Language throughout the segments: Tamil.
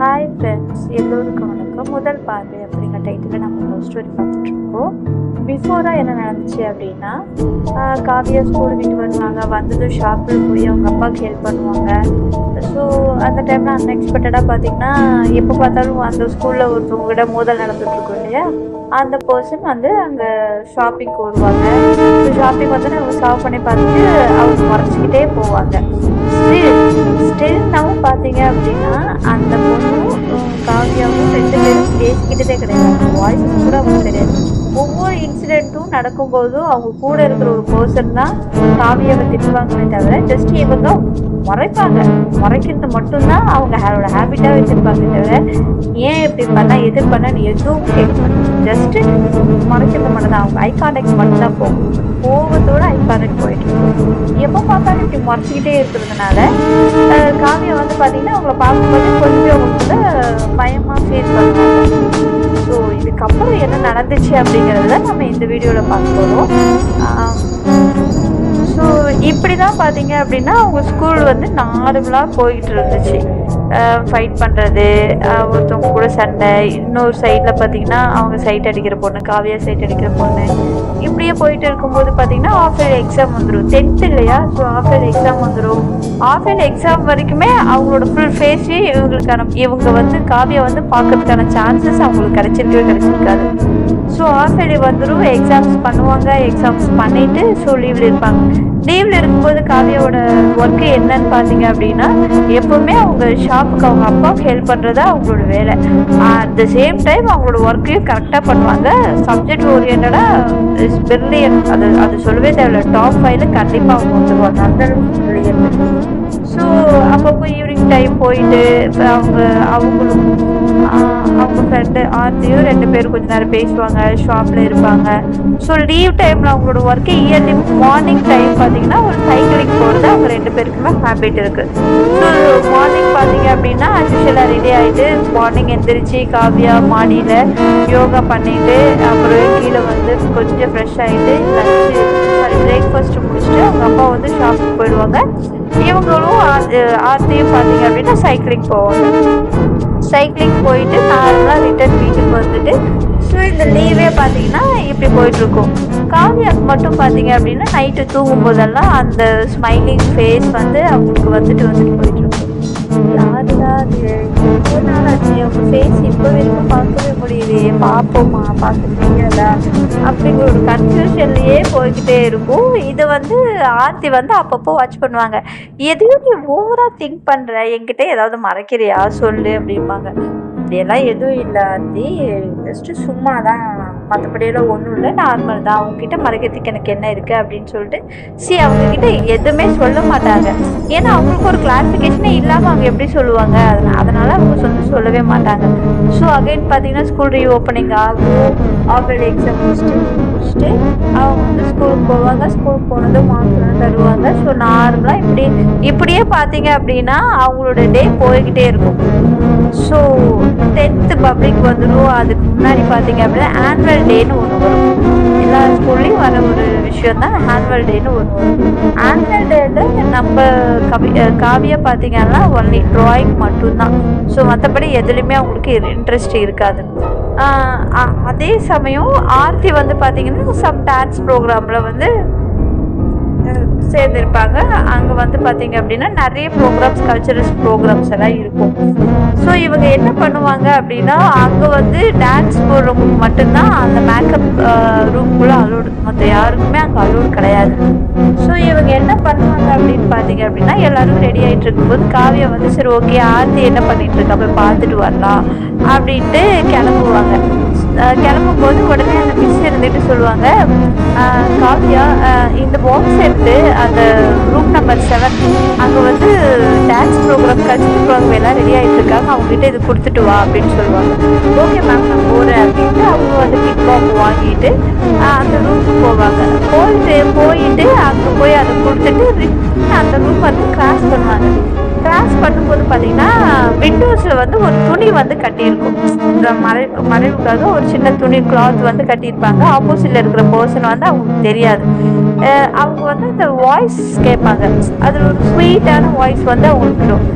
ஹாய் ஃப்ரெண்ட்ஸ் எல்லோருக்கும் வணக்கம். முதல் பார்வை அப்படிங்கிற டைட்டில் நம்ம லவ் ஸ்டோரி பார்த்துட்ருக்கோம். பிஃபோராக என்ன நடந்துச்சு அப்படின்னா காவியா ஸ்கூல் விட்டு வருவாங்க. வந்ததும் ஷாப்பில் போய் அவங்க அப்பாவுக்கு ஹெல்ப் பண்ணுவாங்க. ஸோ அந்த டைமில் அன்எக்ஸ்பெக்டடாக பார்த்தீங்கன்னா எப்போ பார்த்தாலும் அந்த ஸ்கூலில் ஒருத்தவங்க மோதல் நடந்துட்டு இல்லையா? அந்த பர்சன் வந்து அங்கே ஷாப்பிங்க்கு வருவாங்க. ஷாப்பிங் வந்து அவங்க ஸ்டாப் பண்ணி பார்த்துட்டு அவங்க மறைச்சிக்கிட்டே போவாங்க. தெரிஞ்சாவும் பார்த்தீங்க அப்படின்னா அந்த பொண்ணும் காவியாவும் ரெண்டு பேரும் பேசிக்கிட்டதே கிடையாது. வாய்ஸ் கூட அவங்க தெரியாது. ஒவ்வொரு இன்சிடென்ட்டும் நடக்கும்போதும் அவங்க கூட இருக்கிற ஒரு பர்சன் தான் காவியாவை திட்டுவாங்களே தவிர ஜஸ்ட் இவங்க மறைப்பாங்க. மறைக்கிறது மட்டும்தான் அவங்க அவரோட ஹேபிட்டாக வச்சுருப்பாங்க தவிர ஏன் இப்படி பண்ணால் எது பண்ண எதுவும் கேட்க மாட்டாங்க ஜஸ்ட் மறைக்கிறது மட்டும் தான் அவங்க ஐ கான்டாக்ட் மட்டும் தான் போகும் கோபத்தோட ஐ கான்டாக்ட் போயிட்டு எப்போ பார்த்தாலும் இப்படி மறைச்சிக்கிட்டே இருக்கிறதுனால காவியம் வந்து பார்த்தீங்கன்னா அவங்கள பார்க்கும்போது கொஞ்சம் கூட பயமாக ஃபீல் பண்ணுவாங்க. ஸோ இதுக்கப்புறம் என்ன நடந்துச்சு அப்படிங்கிறத நம்ம இந்த வீடியோவில் பார்க்க போகிறோம் ஸோ இப்படி தான் பார்த்தீங்க அப்படின்னா அவங்க ஸ்கூல் வந்து நார்மலாக போயிட்டு இருந்துச்சு. ஃபைட் பண்ணுறது ஒருத்தவங்க கூட சண்டை இன்னொரு சைடில் பார்த்தீங்கன்னா அவங்க சைட் அடிக்கிற பொண்ணு காவியா சைட் அடிக்கிற பொண்ணு. இப்படியே போயிட்டு இருக்கும்போது பார்த்தீங்கன்னா ஆஃப் இயர் எக்ஸாம் வந்துடும் டென்த் இல்லையா? ஸோ ஆஃப் இயர் எக்ஸாம் வந்துடும் ஆஃப் இயர் எக்ஸாம் வரைக்குமே அவங்களோட ஃபுல் ஃபேஸே இவங்களுக்கான இவங்க வந்து காவியா வந்து பார்க்கறதுக்கான சான்சஸ் அவங்களுக்கு கிடைச்சிருக்கவே கிடைச்சிருக்காது. ஸோ ஆஃப் இயர்லி வந்துடும் எக்ஸாம்ஸ் பண்ணுவாங்க. எக்ஸாம்ஸ் பண்ணிட்டு ஸோ லீவில் இருப்பாங்க. லீவில் இருக்கும்போது காவியாவோட ஒர்க்கு என்னன்னு பார்த்தீங்க அப்படின்னா எப்பவுமே அவங்க ஷாப்புக்கு அவங்க அப்பாவுக்கு ஹெல்ப் பண்ணுறது அவங்களோட வேலை. அட் த சேம் டைம் அவங்களோட ஒர்க்கையும் கரெக்டாக பண்ணுவாங்க. சப்ஜெக்ட் ஓரியன்டாக இஸ் பிரில்லியன் அது அது சொல்லவே தேவையில்ல. டாப் ஃபைவ்ல கண்டிப்பாக அவங்க வந்துருவாங்க அந்த அளவுக்கு பிரில்லியன் ஸோ அப்பப்போ ஈவினிங் டைம் போயிட்டு இப்போ அவங்க அவங்களும் அவங்க ஃப்ரெண்டு ஆர்த்தியும் ரெண்டு பேரும் கொஞ்ச நேரம் பேசுவாங்க ஷாப்பில் இருப்பாங்க. ஸோ லீவ் டைமில் அவங்களோட ஒர்க்கு இயர்லி மார்னிங் டைம் பார்த்தீங்கன்னா ஒரு சைக்கிளிங் போகிறது அவங்க ரெண்டு பேருக்குமே ஹேபிட் இருக்குது ஸோ மார்னிங் பார்த்தீங்க அப்படின்னா அஃபிஷியலாக ரெடி ஆகிட்டு மார்னிங் எந்திரிச்சு காவியா மாடியில் யோகா பண்ணிட்டு அப்புறம் கீழே வந்து கொஞ்சம் ஃப்ரெஷ் ஆகிட்டு லஞ்சு சாரி பிரேக்ஃபாஸ்ட் முடிச்சுட்டு அவங்க அப்பா வந்து ஷாப்புக்கு போயிடுவாங்க. இவங்களும் ஆர்த்தியும் பார்த்தீங்க அப்படின்னா சைக்கிளிங் போவாங்க. சைக்கிளிங் போயிட்டு நார்மலாக ரிட்டர்ன் வீட்டுக்கு வந்துட்டு ஸோ இந்த லீவே பார்த்தீங்கன்னா இப்படி போயிட்டுருக்கும். காவியாக்கு மட்டும் பார்த்தீங்க அப்படின்னா நைட்டு தூங்கும் போதெல்லாம் அந்த ஸ்மைலிங் ஃபேஸ் வந்து அவங்களுக்கு வந்துட்டு வந்துட்டு போயிட்டுருக்கும். யாருடா அது? ஒரு நாள் ஆச்சு? அவங்க ஃபேஸ் இப்போ வரைக்கும் பார்க்கவே முடியுது பார்ப்போமா பார்க்க முடியாதா அப்படிங்கிற ஒரு கன்ஃபியூஷன்லேயே போய்கிட்டே இருக்கும். இது வந்து ஆர்த்தி வந்து அப்பப்போ வாட்ச் பண்ணுவாங்க. எதையும் நீ ஓவராக திங்க் பண்ணுற என்கிட்ட ஏதாவது மறைக்கிறியா? சொல்லு அப்படிம்பாங்க. அப்படியெல்லாம் எதுவும் இல்லை ஆர்த்தி. ஜஸ்ட்டு சும்மா தான் மற்றபடியெல்லாம் ஒன்றும் இல்லை. நார்மல் தான். அவங்கக்கிட்ட மறைக்கிறதுக்கு எனக்கு என்ன இருக்குது அப்படின்னு சொல்லிட்டு சி அவங்கக்கிட்ட எதுவுமே சொல்ல மாட்டாங்க. ஏன்னா அவங்களுக்கு ஒரு கிளாரிஃபிகேஷனே இல்லாமல் அவங்க எப்படி சொல்லுவாங்க? அதனால் அதனால் அவங்க சொல்லி சொல்லவே மாட்டாங்க. ஸோ அகைன் பார்த்தீங்கன்னா ஸ்கூல் ரீஓப்பனிங் ஆகும். ஆஃபர் எக்ஸாம் முடிச்சுட்டு முடிச்சுட்டு அவங்க வந்து ஸ்கூலுக்கு போவாங்க. ஸ்கூலுக்கு போனதும் மார்க்ஸ் தருவாங்க. ஸோ நார்மலாக இப்படி இப்படியே பார்த்தீங்க அப்படின்னா அவங்களோட டே போய்கிட்டே இருக்கும். ஸோ டென்த்து பப்ளிக் வந்துடும் அதுக்கு முன்னாடி பார்த்தீங்க அப்படின்னா ஆனுவல் டேன்னு ஒன்று வரும். எல்லா ஸ்கூல்லையும் வர ஒரு விஷயம் தான் ஆனுவல் டேன்னு ஒன்று வரும். ஆனுவல் டேல நம்ம கவி காவியாக பார்த்தீங்கன்னா ஒன்லி ட்ராயிங் மட்டும்தான். ஸோ மற்றபடி எதுலேயுமே அவங்களுக்கு இன்ட்ரெஸ்ட் இருக்காது. அதே சமயம் ஆர்த்தி வந்து பார்த்தீங்கன்னா சம் டான்ஸ் ப்ரோக்ராமில் வந்து சேர்ந்துருப்பாங்க. அங்கே வந்து பார்த்தீங்க அப்படின்னா நிறைய ப்ரோக்ராம்ஸ் கல்ச்சரல்ஸ் ப்ரோக்ராம்ஸ் எல்லாம் இருக்கும். ஸோ இவங்க என்ன பண்ணுவாங்க அப்படின்னா அங்கே வந்து டான்ஸ் போடுறவங்களுக்கு மட்டும்தான் அந்த மேக்கப் ரூம்குள்ளே அலோடு மற்ற யாருக்குமே அங்கே அலோடு கிடையாது. ஸோ இவங்க என்ன பண்ணுவாங்க அப்படின்னு பார்த்தீங்க அப்படின்னா எல்லாரும் ரெடி ஆகிட்டு இருக்கும்போது காவியா வந்து சரி ஓகே ஆர்த்தி என்ன பண்ணிட்டு இருக்கா? போய் பார்த்துட்டு வரலாம் அப்படின்ட்டு கிளம்புவாங்க. கிளம்பும் கிளம்பும்போது உடனே அந்த மிஸ் இருந்துட்டு சொல்லுவாங்க காவியா அஹ் இந்த பாக்ஸ் எடுத்து அந்த ரூம் நம்பர் செவன் அங்கே வந்து டான்ஸ் ப்ரோக்ராம் கல்ச்சர் ப்ரோக்ராம் எல்லாம் ரெடி ஆகிட்டு இருக்காங்க. அவங்ககிட்ட இது கொடுத்துட்டு வா அப்படின்னு சொல்லுவாங்க. ஓகே மேம் நான் போகிறேன் அப்படின்ட்டு அவங்க வந்து கிக் பாக் வாங்கிட்டு அந்த ரூமுக்கு போவாங்க. போயிட்டு போயிட்டு அங்கே போய் அதை கொடுத்துட்டு அந்த ரூம் வந்து கிராஸ் பண்ணுவாங்க. கிராஸ் பண்ணும்போது பார்த்தீங்கன்னா விண்டோஸில் வந்து ஒரு துணி வந்து கட்டியிருக்கும். இந்த மறை மறைவுக்காக ஒரு சின்ன துணி கிளாத் வந்து கட்டியிருப்பாங்க. ஆப்போசிட்டில் இருக்கிற பர்சன் வந்து அவங்களுக்கு தெரியாது. அவங்க வந்து இந்த வாய்ஸ் கேட்பாங்க. அது ஒரு ஸ்வீட்டான வாய்ஸ் வந்து அவங்களுக்கு வரும்.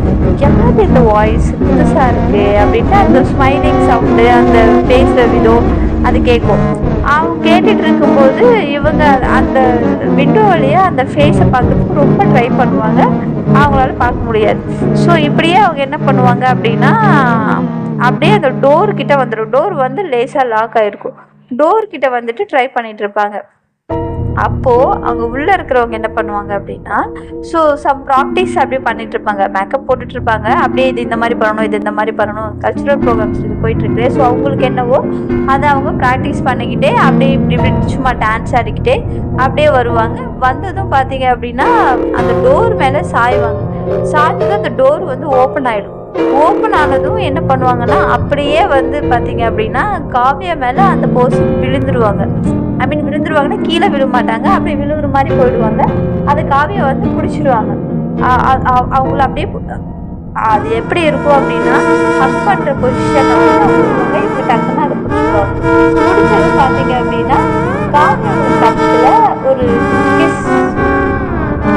யாரு இந்த வாய்ஸ் புதுசாக இருக்கு அப்படின்ட்டு அந்த ஸ்மைலிங் சவுண்டு அந்த பேசுகிற விதம் அது கேட்கும். அவங்க கேட்டுட்டு இருக்கும்போது இவங்க அந்த விண்டோ வழியாக அந்த ஃபேஸை பார்க்கறதுக்கு ரொம்ப ட்ரை பண்ணுவாங்க. அவங்களால பார்க்க முடியாது. ஸோ இப்படியே அவங்க என்ன பண்ணுவாங்க அப்படின்னா அப்படியே அந்த டோர் கிட்ட வந்துடும் டோர் வந்து லேசாக லாக் ஆயிருக்கும். டோர் கிட்ட வந்துட்டு ட்ரை பண்ணிட்டு இருப்பாங்க. அப்போது அவங்க உள்ளே இருக்கிறவங்க என்ன பண்ணுவாங்க அப்படின்னா ஸோ சம் ப்ராக்டிஸ் அப்படியே பண்ணிட்டு இருப்பாங்க. மேக்கப் போட்டுட்டு இருப்பாங்க. அப்படியே இது இந்த மாதிரி பண்ணணும் இது இந்த மாதிரி பண்ணணும். கல்ச்சுரல் ப்ரோக்ராம்ஸ் இது போயிட்டு இருக்கு. ஸோ அவங்களுக்கு என்னவோ அதை அவங்க ப்ராக்டிஸ் பண்ணிக்கிட்டே அப்படியே இப்படி இப்படி சும்மா டான்ஸ் ஆடிக்கிட்டே அப்படியே வருவாங்க. வந்ததும் பார்த்தீங்க அப்படின்னா அந்த டோர் மேலே சாய்வாங்க. சாய்ஞ்சதும் அந்த டோர் வந்து ஓப்பன் ஆகிடும் ஓப்பன் ஆனதும் என்ன பண்ணுவாங்கன்னா அப்படியே வந்து பார்த்தீங்க அப்படின்னா காவியா மேலே அந்த போஸ் விழுந்துருவாங்க. ஐ மீன் விழுந்துருவாங்கன்னா கீழே விழ மாட்டாங்க அப்படியே விழுகிற மாதிரி போயிடுவாங்க. அது காவியை வந்து பிடிச்சிருவாங்க. அவங்கள அப்படியே அது எப்படி இருக்கும் அப்படின்னா ஹக் பண்ணுற பொசிஷன் வந்து அவங்க டக்குன்னு அதை பிடிச்சிருவாங்க. பிடிச்சது பார்த்தீங்க அப்படின்னா காவியோட கத்தில் ஒரு கிஸ்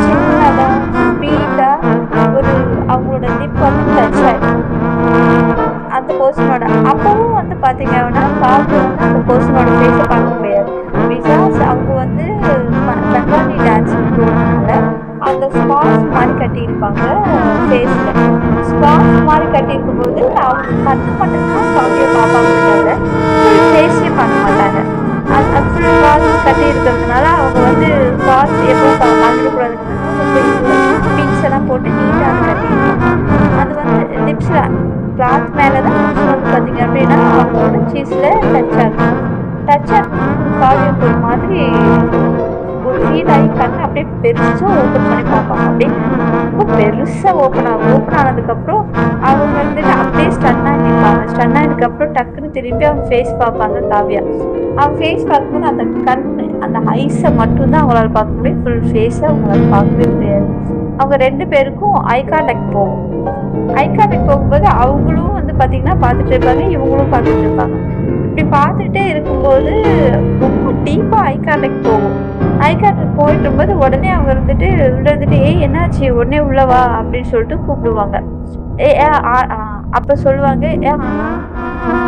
சின்னதாக ஸ்வீட்டாக ஒரு அவங்களோட லிப் வந்து டச் ஆகிடும் அந்த பர்சனோட அப்பவும் வந்து பார்த்தீங்க அப்படின்னா காவிய வந்து அந்த பர்சனோட ஃபேஸை கட்டியிருக்கும் போது அவங்க கற்று மட்டும்தான் காவியை பார்ப்பாங்க தவிர ஃபுல் பார்க்க மாட்டாங்க. அது அது ஃபுல் கட்டி இருக்கிறதுனால அவங்க வந்து காசு எப்போ மறந்துடக்கூடாதுன்னு பின்ஸ் எல்லாம் போட்டு நீட்டாக கட்டியிருப்பாங்க அது வந்து லிப்ஸில் கிளாத் மேலே தான் வந்து பார்த்தீங்க அப்படின்னா அவங்களோட சீஸில் டச் ஆகும். டச் ஆகும் காவியம் ஒரு மாதிரி ஒரு ஃபீல் ஆகி கண்ணு அப்படியே பெருசாக ஓப்பன் பண்ணி பார்ப்பாங்க. அப்படியே ரொம்ப பெருசாக ஓப்பன் ஆகும் ஓப்பன் ஆனதுக்கப்புறம் வந்துட்டு அப்படியே ஸ்டன் ஆகிருப்பாங்க ஸ்டன் ஆனதுக்கப்புறம் டக்குன்னு திருப்பி அவங்க ஃபேஸ் பார்ப்பாங்க காவியா. அவங்க ஃபேஸ் பார்க்கும்போது அந்த கண் அந்த ஐஸை மட்டும்தான் அவங்களால பார்க்க முடியும். ஃபுல் ஃபேஸை அவங்களால பார்க்கவே முடியாது. அவங்க ரெண்டு பேருக்கும் ஐகாண்டக்ட் போகும். ஐகாண்டக்ட் போகும்போது அவங்களும் வந்து பார்த்தீங்கன்னா பார்த்துட்டு இருப்பாங்க இவங்களும் பார்த்துட்டு இருப்பாங்க. பார்த்துட்டே இருக்கும்போது ரொம்ப டீப்பாக ஐ கான்டாக்ட் போகும் ஐ கான்டாக்ட் போயிட்டு இருக்கும்போது உடனே அவங்க இருந்துட்டு உள்ள இருந்துட்டு ஏய் என்னாச்சு? உடனே உள்ளவா அப்படின்னு சொல்லிட்டு கூப்பிடுவாங்க. ஏ அப்போ சொல்லுவாங்க "ஏ,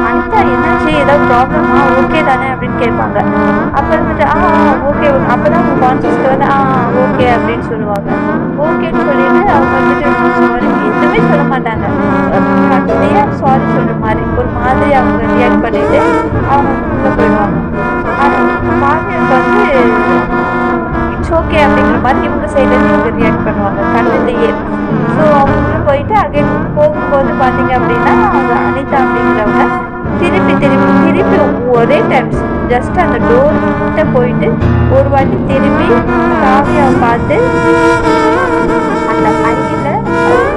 அனிதா என்னாச்சு? ஏதாவது ப்ராப்ளமா ஓகே தானே? அப்படின்னு கேட்பாங்க. அப்புறம் இருந்துட்டு ஆ ஓகே அப்போ தான் அவங்க கான்சியஸ்க்கு வந்து ஆ ஓகே அப்படின்னு சொல்லுவாங்க. ஓகேன்னு சொல்லிட்டு அவங்க வந்துட்டு சாரி எதுவுமே சொல்ல மாட்டாங்க. கடைசியாக சாரி சொல்கிற மாதிரி ஒரு மாதிரி அவங்க ரியாக்ட் பண்ணிட்டு அவங்க உள்ள போயிடுவாங்க. ஆனால் வந்து இட்ஸ் ஓகே அப்படிங்கிற மாதிரி இவங்க சைட்லேருந்து இவங்க ரியாக்ட் பண்ணுவாங்க. கண்ணுலேயே ஸோ அவங்க போயிட்டு அகைன் போகும்போது பார்த்தீங்க அப்படின்னா அவங்க அனிதா அப்படிங்கிறவங்க திருப்பி திருப்பி திருப்பி ஒரே டைம்ஸ் ஜஸ்ட் அந்த டோர் கிட்ட போயிட்டு ஒரு வாட்டி திரும்பி காவியாவை பார்த்து அந்த கையில்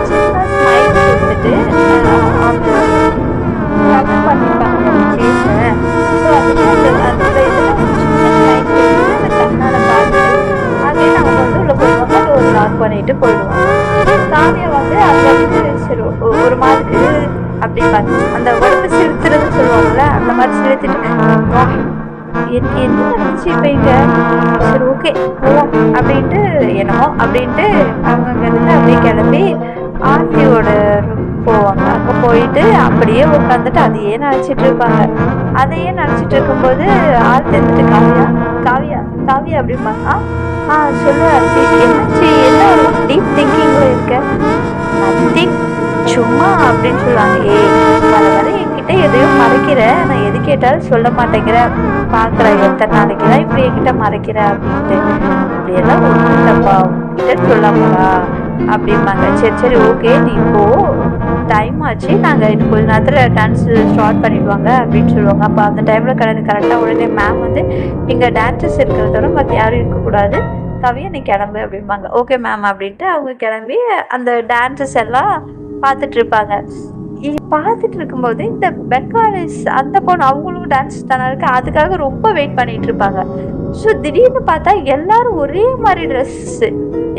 சின்ன ஸ்மைல் கொடுத்துட்டு அவங்க கவர் பண்ணியிருப்பாங்க ஃபேஸை ஸோ அதுக்கு அந்த அந்த இதில் சின்ன ஸ்மைல் கொடுத்துட்டு அந்த கண்ணால் பார்த்து அகைன் அவங்க வந்து உள்ள ஒரு லாக் பண்ணிட்டு போயிடுவாங்க அப்படிம்பாங்க அந்த உடம்பு சிரித்துறதுன்னு சொல்லுவாங்கல்ல அந்த மாதிரி சிரித்துட்டு வா. என் என்ன நடந்துச்சு இப்போ இங்கே. சரி ஓகே போவோம் அப்படின்ட்டு என்னமோ அப்படின்ட்டு அவங்க இருந்து அப்படியே கிளம்பி ஆர்த்தியோட போவாங்க. அங்கே போயிட்டு அப்படியே உட்காந்துட்டு அதையே நினச்சிட்டு இருப்பாங்க. அதையே நினச்சிட்டு இருக்கும்போது ஆர்த்தி இருந்துட்டு காவியா காவியா காவியா அப்படிம்பாங்க. "ஆ, ஆ சொல்லு ஆர்த்தி. என்னாச்சு? என்ன டீப் திங்கிங்கில் இருக்க? நத்திங் அப்படின்னு சொல்லுவாங்க. ஏய் வர வர என்கிட்ட எதையும் மறைக்கிற. நான் எது கேட்டாலும் சொல்ல மாட்டேங்கிற. பார்க்குற எத்தனை நாளைக்கு தான் இப்படி என்கிட்ட மறைக்கிற அப்படின்ட்டு. இப்படியெல்லாம் ஒன்றும் இல்லைப்பா உங்ககிட்ட சொல்லாமலா? அப்படிம்பாங்க. சரி சரி ஓகே நீ இப்போ டைம் ஆச்சு. நாங்கள் இன்னும் கொஞ்ச நேரத்தில் டான்ஸ் ஸ்டார்ட் பண்ணிடுவாங்க அப்படின்னு சொல்லுவாங்க. அப்போ அந்த டைமில் கடந்து கரெக்டாக உடனே மேம் வந்து இங்கே டான்ஸஸ் இருக்கிறதோட மற்ற யாரும் இருக்கக்கூடாது. கவியை நீ கிளம்பு அப்படிம்பாங்க. ஓகே மேம் அப்படின்ட்டு அவங்க கிளம்பி அந்த டான்ஸஸ் எல்லாம் பார்த்துட்டு இருப்பாங்க பார்த்துட்டு இருக்கும்போது இந்த பெங்காலிஸ் அந்த பொண்ணு அவங்களும் டான்ஸ் தானே இருக்கு. அதுக்காக ரொம்ப வெயிட் பண்ணிட்டு இருப்பாங்க ஸோ திடீர்னு பார்த்தா எல்லாரும் ஒரே மாதிரி ட்ரெஸ்ஸு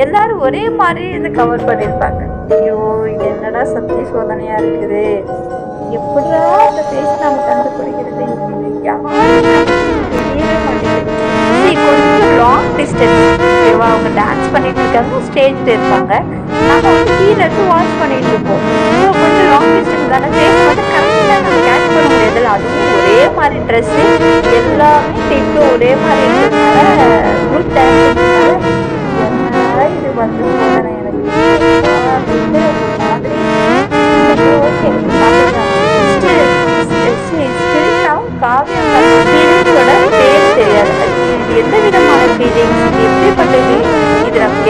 எல்லாரும் ஒரே மாதிரி இது கவர் பண்ணியிருப்பாங்க. ஐயோ இது என்னடா சத்திய சோதனையா இருக்குது? எப்படியா அந்த ஃபேஸ் நம்ம கண்டுபிடிக்கிறது யாரும் ஒரு லாங் டிஸ்டன்ஸ் ஓகேவா அவங்க டான்ஸ் பண்ணிட்டு இருக்காங்க ஸ்டேஜ்ல இருப்பாங்க நம்ம வந்து கீழே இருந்து வாட்ச் பண்ணிட்டு இருப்போம் ஸோ கொஞ்சம் லாங் டிஸ்டன்ஸ் தானே. ஃபேஸ் வந்து கரெக்டாக நம்ம கேட்ச் பண்ண முடியாது. அதுவும் ஒரே மாதிரி ட்ரெஸ்ஸு எல்லாமே டெட்டும் ஒரே மாதிரி இருக்கிறதுனால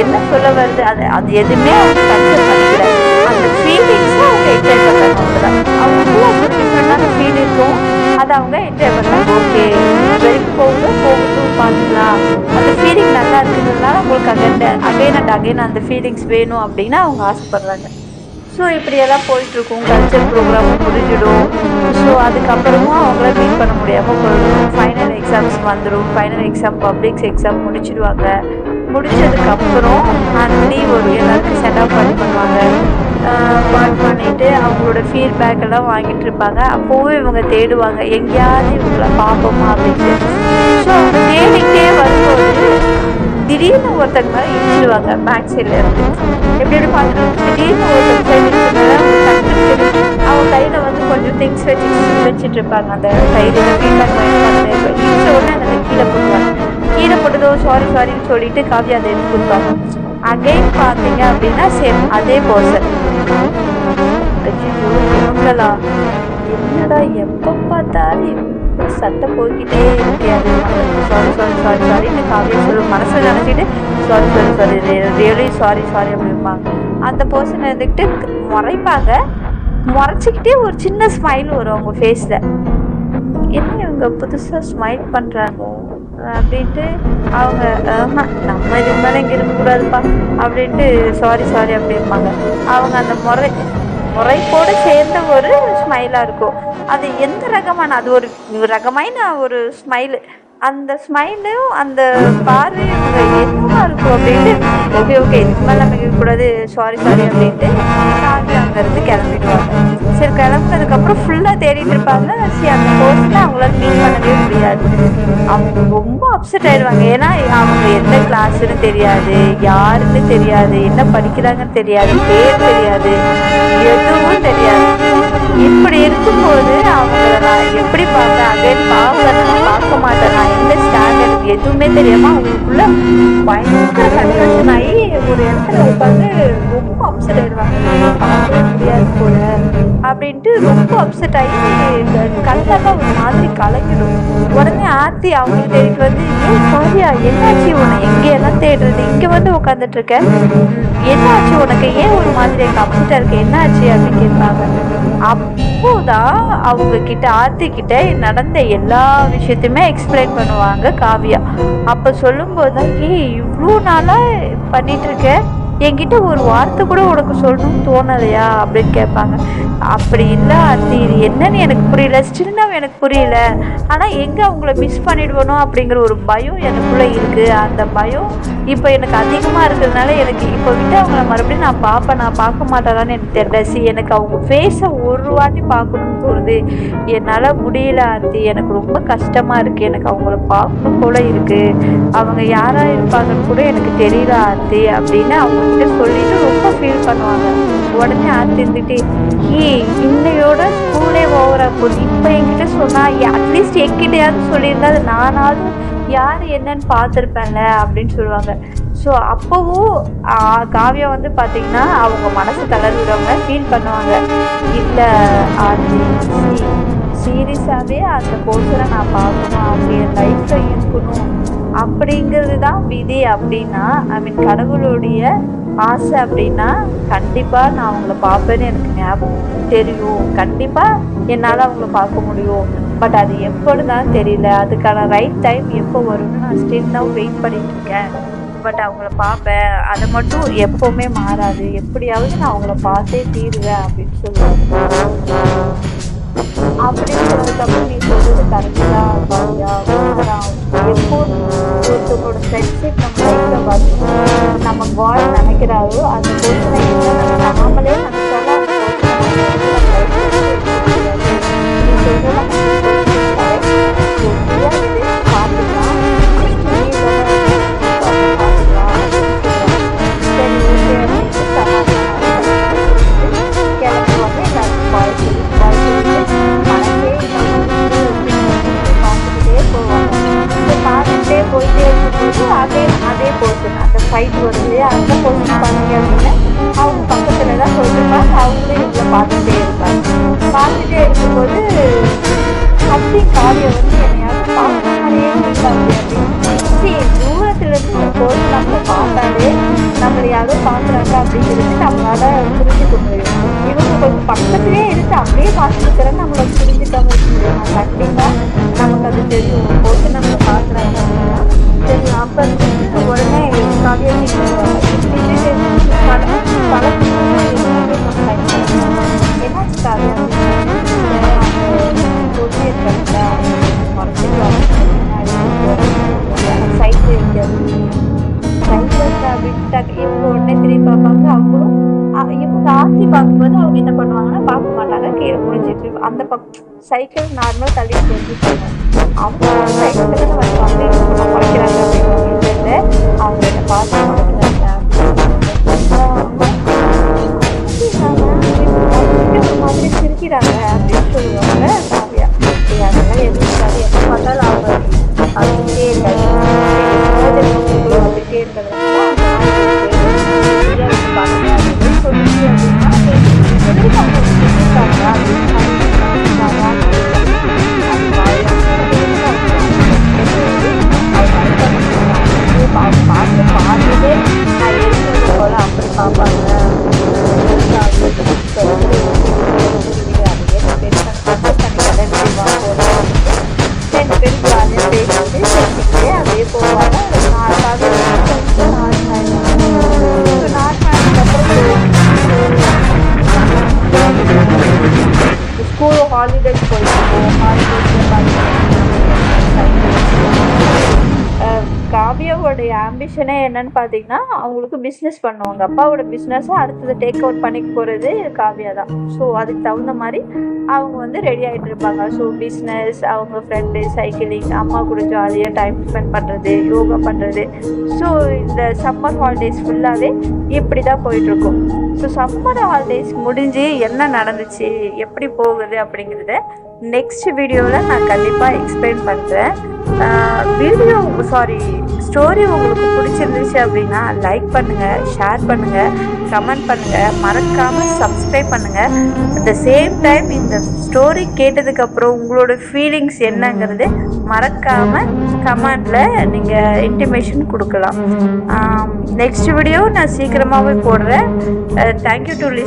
என்ன சொல்ல வருது? அது அது எதுவுமே அவங்க கன்சல்ட் பண்ணிக்கல அந்த ஃபீலிங்ஸை அவங்க என்ஜாய் பண்ணுறாங்க அவ்வளோதான் அவங்களுக்குள்ள ஒரு டிஃப்ரெண்டான ஃபீல் இருக்கும். அதை அவங்க என்ஜாய் பண்ணுறாங்க ஓகே வரைக்கும் போகுது போகட்டும் பார்த்துக்கலாம் அந்த ஃபீலிங் நல்லா இருக்கிறதுனால அவங்களுக்கு அகைன் அகைன் அண்ட் அகைன் அந்த ஃபீலிங்ஸ் வேணும் அப்படின்னு அவங்க ஆசைப்படுறாங்க. ஸோ இப்படியெல்லாம் போயிட்டுருக்கும். கல்ச்சர் ப்ரோக்ராம் முடிஞ்சிடும். ஸோ அதுக்கப்புறமும் அவங்கள மீட் பண்ண முடியாமல் போயிடும். ஃபைனல் எக்ஸாம்ஸ் வந்துடும் ஃபைனல் எக்ஸாம் பப்ளிக்ஸ் எக்ஸாம் முடிச்சிடுவாங்க. முடிச்சதுக்கப்புறம் அன்னி ஒரு எல்லாருக்கும் செட்டப் பண்ணி பண்ணுவாங்க. பாட் பண்ணிட்டு அவங்களோட ஃபீட்பேக் எல்லாம் வாங்கிட்டு இருப்பாங்க. அப்போவே இவங்க தேடுவாங்க எங்கேயாவது இவங்களை பார்ப்போமா? அப்படின்ட்டு ஸோ அவங்க தேடிக்கிட்டே வரும்போது திடீர்னு ஒருத்தங்க மேலே இடிச்சிடுவாங்க பேக் சைடில் இருந்து. எப்படி எப்படி பார்த்துட்டு திடீர்னு ஒருத்தங்க சைடு அவங்க கையில் வந்து கொஞ்சம் திங்ஸ் வச்சு வச்சுட்டு இருப்பாங்க. அந்த கையில் ஃபீட்பேக் வாங்கி இடிச்ச உடனே அந்த கீழே போடுவாங்க கீழே போட்டதோ சாரி சாரின்னு சொல்லிட்டு காவியா அதை எடுத்து கொடுப்பாங்க அகைன் பார்த்தீங்க அப்படின்னா சேம் அதே போர்சன் இவங்களா என்னடா எப்போ பார்த்தாலும் இப்ப சட்டை போய்கிட்டே இருக்கே. சாரி சாரி சாரி சாரி இந்த காவியா சொல்லுவோம் மனசில் நினச்சிட்டு sorry sorry sorry really sorry sorry அப்படிம்பாங்க அந்த பர்சன் இருந்துக்கிட்டு முறைப்பாங்க. முறைச்சிக்கிட்டே ஒரு சின்ன ஸ்மைல் வரும் அவங்க ஃபேஸில் என்ன இவங்க புதுசாக ஸ்மைல் பண்ணுறாங்க அப்படின்ட்டு அவங்க ஆஹா நம்ம இதுக்கு மேலே இங்கே இருக்கக்கூடாதுப்பா அப்படின்ட்டு சாரி சாரி அப்படிம்பாங்க. அவங்க அந்த முறை முறைப்போடு சேர்ந்த ஒரு ஸ்மைலாக இருக்கும். அது எந்த ரகமான அது ஒரு ரகமான ஒரு ஸ்மைலு அந்த ஸ்மைலும் அந்த பார்வையும் இவங்க என்னவா இருக்கும் அப்படின்ட்டு ஓகே ஓகே இது மேலே இருக்கக்கூடாது சாரி சாரி அப்படின்ட்டு சாமி அங்கேருந்து கிளம்பிடுவாங்க. சரி கிளம்புனதுக்கப்புறம் ஃபுல்லாக தேடிட்டு இருப்பாங்க. சரி அந்த கோர்ஸில் அவங்களால மீட் பண்ணவே முடியாது. அவங்க ரொம்ப அப்செட் ஆயிடுவாங்க. ஏன்னா அவங்க எந்த கிளாஸ்ன்னு தெரியாது யாருன்னு தெரியாது என்ன படிக்கிறாங்கன்னு தெரியாது பேர் தெரியாது எதுவும் தெரியாது. இப்படி இருக்கும்போது அவங்கள நான் எப்படி பார்ப்பேன்? அதே பாவலை பார்க்க மாட்டேன். நான் எந்த ஸ்டாண்டர்ட் எதுவுமே தெரியாமல் அவங்களுக்குள்ள பயங்கர கன்ஃபியூஷன் ஆகி ஒரு இடத்துல வந்து ரொம்ப அப்செட் ஆயிடுவாங்க. முடியாது போல அப்படின்ட்டு ரொம்ப அப்செட் ஆகி கண்ணெல்லாம் ஒரு மாதிரி கலங்கிடும். உடனே ஆர்த்தி அவங்க தேடிட்டு வந்து ஏன் சாரியா என்னாச்சு? உன்னை எங்கேயெல்லாம் தேடுறது? இங்கே வந்து உட்காந்துட்டு இருக்க. என்னாச்சு உனக்கு? ஏன் ஒரு மாதிரி எனக்கு அப்செட்டாக இருக்கு? என்னாச்சு? அப்படின்னு கேட்பாங்க. அப்போதான் அவங்க கிட்ட ஆர்த்தி கிட்ட நடந்த எல்லா விஷயத்தையுமே எக்ஸ்பிளைன் பண்ணுவாங்க காவியா. அப்போ சொல்லும்போது தான் ஏய் இவ்வளோ நாளாக பண்ணிட்டு இருக்கேன் என்கிட்ட ஒரு வார்த்தை கூட உனக்கு சொல்லணும்னு தோணலையா? அப்படின்னு கேட்பாங்க. அப்படி இல்லை ஆர்த்தி இது என்னன்னு எனக்கு புரியல. ஸ்டில் எனக்கு புரியல. ஆனால் எங்கே அவங்கள மிஸ் பண்ணிடுவனோ அப்படிங்கிற ஒரு பயம் எனக்குள்ளே இருக்குது அந்த பயம் இப்போ எனக்கு அதிகமாக இருக்கிறதுனால எனக்கு இப்போ விட்டு அவங்கள மறுபடியும் நான் பார்ப்பேன். நான் பார்க்க மாட்டேறான்னு எனக்கு தெரியல. சி எனக்கு அவங்க ஃபேஸை ஒரு வாட்டி பார்க்கணும்னு தோணுது. என்னால் முடியல ஆர்த்தி. எனக்கு ரொம்ப கஷ்டமாக இருக்குது எனக்கு அவங்கள பார்க்கணும் போல இருக்குது அவங்க யாராக இருப்பாங்கன்னு கூட எனக்கு தெரியல ஆர்த்தி. அப்படின்னு அவங்க கிட்ட சொல்லிட்டு ரொம்ப ஃபீல் பண்ணுவாங்க. உடனே ஆர்த்தி ஏ இன்னையோட ஸ்கூலே ஓவராக போகுது. இப்போ என்கிட்ட சொன்னா அட்லீஸ்ட் என்கிட்டயாவது சொல்லியிருந்தா அது நானாவது யார் என்னன்னு பார்த்துருப்பேன்ல அப்படின்னு சொல்லுவாங்க. ஸோ அப்போவும் காவியம் காவியா வந்து பார்த்தீங்கன்னா அவங்க மனசு தளர்வுறவங்க ஃபீல் பண்ணுவாங்க. இல்லை அது சீரியஸாகவே அந்த போர்ஷனை நான் பார்க்கணும். அப்படி லைஃப்பில் இருக்கணும். அப்படிங்கிறது தான் விதி அப்படின்னா ஐ மீன் கடவுளுடைய ஆசை அப்படின்னா கண்டிப்பாக நான் அவங்கள பார்ப்பேன்னு எனக்கு ஞாபகம் தெரியும். கண்டிப்பாக என்னால் அவங்கள பார்க்க முடியும். பட் அது எப்பொழுதுதான் தெரியல. அதுக்கான ரைட் டைம் எப்போ வரும்னு நான் ஸ்டில் தான் வெயிட் பண்ணிட்டு இருக்கேன். பட் அவங்கள பார்ப்பேன். அது மட்டும் எப்போவுமே மாறாது. எப்படியாவது நான் அவங்கள பார்த்தே தீருவேன் அப்படின்னு சொல்லுவேன். அப்படின்னு சொன்னதுக்கப்புறம் நீ சொல்றது கரெக்டாக பெட்ஷீட் நம்ம வீட்டில் நம்ம காட் நினைக்கிறாரோ அந்த பொருளை வருது இல்லையா? அந்த பொண்ணு பண்ணி அப்படின்னா அவங்க பக்கத்தில் தான் சொல்லிருப்பாங்க. அவங்களே இவ்வளோ பார்த்துட்டே இருப்பாங்க. பார்த்துட்டே இருக்கும்போது அப்படி காவியம் வந்து என்னையாவது பார்க்கவே மாதிரியே இருக்காங்க அப்படின்னு. இருந்து ஒரு கோர்ஸ் நம்ம பார்த்தாலே நம்மளை யாரோ பார்க்குறாங்க அப்படிங்கிறது நம்மளால புரிஞ்சுக்க முடியும். இவங்க கொஞ்சம் பக்கத்துலேயே இருந்து அப்படியே பார்த்துருக்கிறேன்னு நம்மளை புரிஞ்சுக்காம இருக்க முடியும். கண்டிப்பாக நமக்கு அது தெரியும். ஒரு நம்மளை பார்க்குறாங்க அப்படின்னா சரி அப்போ இருந்துட்டு உடனே காவியம் பல பல என்னாச்சு காவியம் சைக்கிள் வைக்கிறது சைக்கிள் விட்டாக்க இவங்க உடனே திரும்பி பார்ப்பாங்க அவங்களும் அ- இவங்க ஆர்த்தி பார்க்கும்போது அவங்க என்ன பண்ணுவாங்கன்னா பார்க்க மாட்டாங்க கீழே முடிஞ்சிட்டு அந்த பக்கம் சைக்கிள் நார்மல் தள்ளி தெரிஞ்சுட்டு அவங்க சைக்கிள் টেনশনে என்னன்னு பார்த்தீங்கன்னா அவங்களுக்கு பிஸ்னஸ் பண்ணுவாங்க. அப்பாவோட பிஸ்னஸை அடுத்தது டேக் அவுட் பண்ணி போகிறது காவியா தான். ஸோ அதுக்கு தகுந்த மாதிரி அவங்க வந்து ரெடி ஆகிட்டு இருப்பாங்க. ஸோ பிஸ்னஸ் அவங்க ஃப்ரெண்டு சைக்கிளிங் அம்மா கூட ஜாலியாக டைம் ஸ்பெண்ட் பண்ணுறது யோகா பண்ணுறது ஸோ இந்த சம்மர் ஹாலிடேஸ் ஃபுல்லாகவே இப்படி தான் போயிட்டுருக்கும். ஸோ சம்மர் ஹாலிடேஸ் முடிஞ்சு என்ன நடந்துச்சு எப்படி போகுது அப்படிங்கிறத நெக்ஸ்ட் வீடியோவில் நான் கண்டிப்பாக எக்ஸ்பிளைன் பண்ணுறேன் வீடியோ சாரி ஸ்டோரி உங்களுக்கு இருந்துச்சு அப்படின்னா லைக் பண்ணுங்கள் ஷேர் பண்ணுங்கள் கமெண்ட் பண்ணுங்கள் மறக்காமல் சப்ஸ்கிரைப் பண்ணுங்கள் அட் த சேம் டைம் இந்த ஸ்டோரி கேட்டதுக்கப்புறம் உங்களோட ஃபீலிங்ஸ் என்னங்கிறது மறக்காமல் கமெண்டில் நீங்கள் இன்டிமேஷன் கொடுக்கலாம். நெக்ஸ்ட் வீடியோ நான் சீக்கிரமாகவே போடுறேன். Thank you to listen